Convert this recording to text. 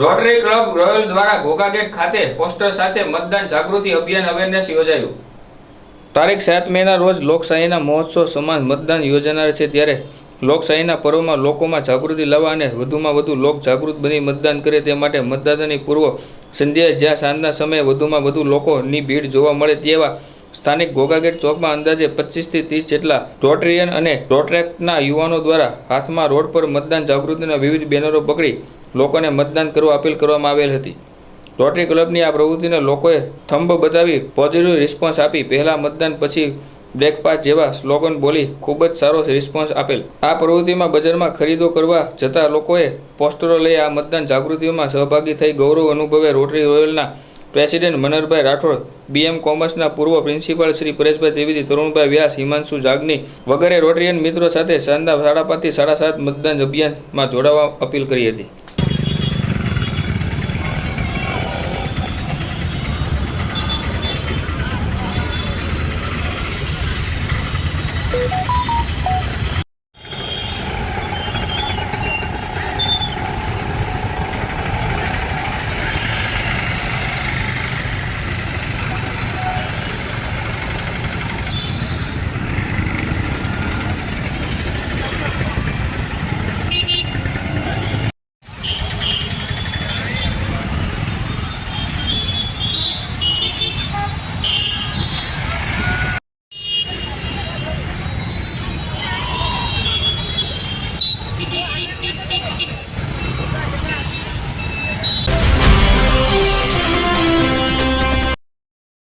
Rotary club royal દ્વારા ઘોઘાગેટ ખાતે poster સાથે મતદાન જાગૃતિ અભિયાન અવેરનેસ યોજાયું. તારીખ સાત મેના રોજ લોકશાહીના મહોત્સવ સમાન મતદાન યોજાનાર છે ત્યારે લોકશાહીના પર્વમાં લોકોમાં જાગૃતિ લાવવા અને વધુમાં વધુ લોક જાગૃત બની મતદાન કરે તે માટે મતદાતાની પૂર્વ સંધ્યાએ જ્યાં સાંજના સમયે વધુમાં વધુ લોકોની ભીડ જોવા મળે તેવા સ્થાનિક ઘોઘાગેટ ચોકમાં અંદાજે પચીસથી ત્રીસ જેટલા રોટરિયન અને રોટ્રેકના યુવાનો દ્વારા હાથમાં રોડ પર મતદાન જાગૃતિના વિવિધ બેનરો પકડી લોકોને મતદાન કરવા અપીલ કરવામાં આવેલ હતી. રોટરી ક્લબની આ પ્રવૃત્તિને લોકોએ થંભ બતાવી પોઝિટિવ રિસ્પોન્સ આપી. પહેલા મતદાન પછી બ્રેકફાસ્ટ જેવા સ્લોગન બોલી ખૂબ જ સારો રિસ્પોન્સ આપેલ. આ પ્રવૃત્તિમાં બજારમાં ખરીદો કરવા જતા લોકોએ પોસ્ટરો લઈ આ મતદાન જાગૃતિમાં સહભાગી થઈ ગૌરવ અનુભવે રોટરી રોયલના પ્રેસિડેન્ટ મનહરભાઈ રાઠોડ બીએમ કોમર્સના પૂર્વ પ્રિન્સિપાલ શ્રી પરેશભાઈ ત્રિવેદી, તરુણભાઈ વ્યાસ, હિમાંશુ જાગની વગેરે રોટરીયન મિત્રો સાથે સાંજના સાડા પાંચથી સાડા સાત મતદાન અભિયાનમાં જોડાવા અપીલ કરી હતી. いいね。